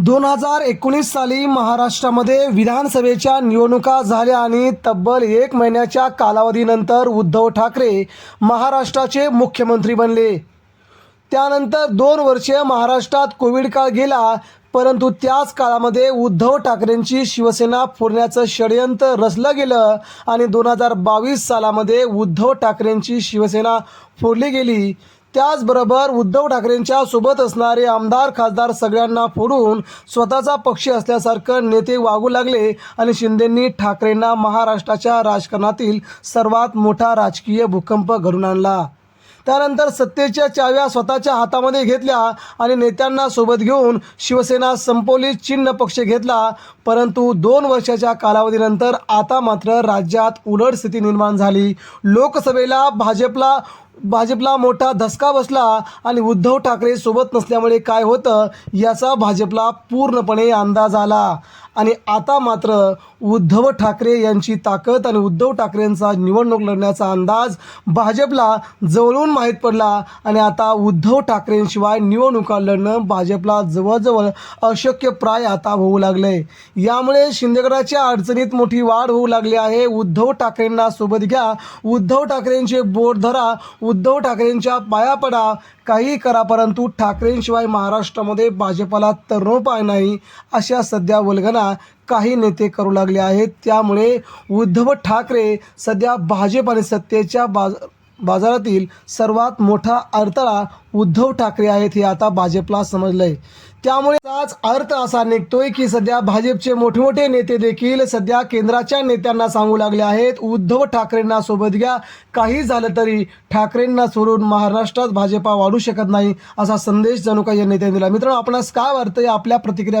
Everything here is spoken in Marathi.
दोन हजार एकोणीस साली महाराष्ट्रामध्ये विधानसभेच्या निवडणुका झाल्या आणि तब्बल एक महिन्याच्या कालावधीनंतर उद्धव ठाकरे महाराष्ट्राचे मुख्यमंत्री बनले. त्यानंतर दोन वर्षे महाराष्ट्रात कोविड काळ गेला परंतु त्याच काळामध्ये उद्धव ठाकरेंची शिवसेना फोडण्याचं षडयंत्र रचलं गेलं आणि दोन हजार बावीस सालामध्ये उद्धव ठाकरेंची शिवसेना फोडली गेली. त्याचबरोबर उद्धव ठाकरेंच्या सोबत असणारे आमदार खासदार सगळ्यांना फोडून स्वतःचा पक्ष असल्यासारखं नेते वागू लागले आणि शिंदेंनी ठाकरेंना महाराष्ट्राच्या राजकारणातील सर्वात मोठा राजकीय भूकंप घडून आणला. त्यानंतर सत्तेच्या चाव्या स्वतःच्या हातामध्ये घेतल्या आणि नेत्यांना सोबत घेऊन शिवसेना संपवली चिन्ह पक्ष घेतला. परंतु दोन वर्षाच्या कालावधीनंतर आता मात्र राज्यात उलट स्थिती निर्माण झाली. लोकसभेला भाजपला भाजपला मोठा धसका बसला आणि उद्धव ठाकरे सोबत नसल्यामुळे काय होतं याचा भाजपला पूर्णपणे अंदाज आला. आणि आता मात्र उद्धव ठाकरे यांची ताकद आणि उद्धव ठाकरेंचा निवडणूक लढण्याचा अंदाज भाजपला जवळून माहीत पडला आणि आता उद्धव ठाकरेंशिवाय निवडणुका लढणं भाजपला जवळजवळ अशक्य प्राय आता होऊ लागलंय. यामुळे शिंदेगडाच्या अडचणीत मोठी वाढ होऊ लागली आहे. उद्धव ठाकरेंना सोबत घ्या. उद्धव ठाकरेंचे बोट धरा. उद्धव ठाकरेंच्या पाया पडा. काही करा परंतु ठाकरेंशिवाय महाराष्ट्रामध्ये भाजपाला तरुणोपाय नाही अशा सध्या वल्गना काही नेते करू लागले आहेत. त्यामुळे उद्धव ठाकरे सध्या भाजप आणि सत्तेच्या बाज बाजारातील सर्वात मोठा अडथळा उद्धव ठाकरे आहेत हे आता भाजपला समजलंय. त्यामुळे आज अर्थ असा निघतोय की सध्या भाजपचे मोठे मोठे नेते देखील सध्या केंद्राच्या नेत्यांना सांगू लागले आहेत. उद्धव ठाकरेंना सोबत घ्या. काही झालं तरी ठाकरेंना सोडून महाराष्ट्रात भाजपा वाढू शकत नाही असा संदेश जणू काही या नेत्यांनी दिला. मित्रांनो आपणास काय वाटतं आपल्या प्रतिक्रिया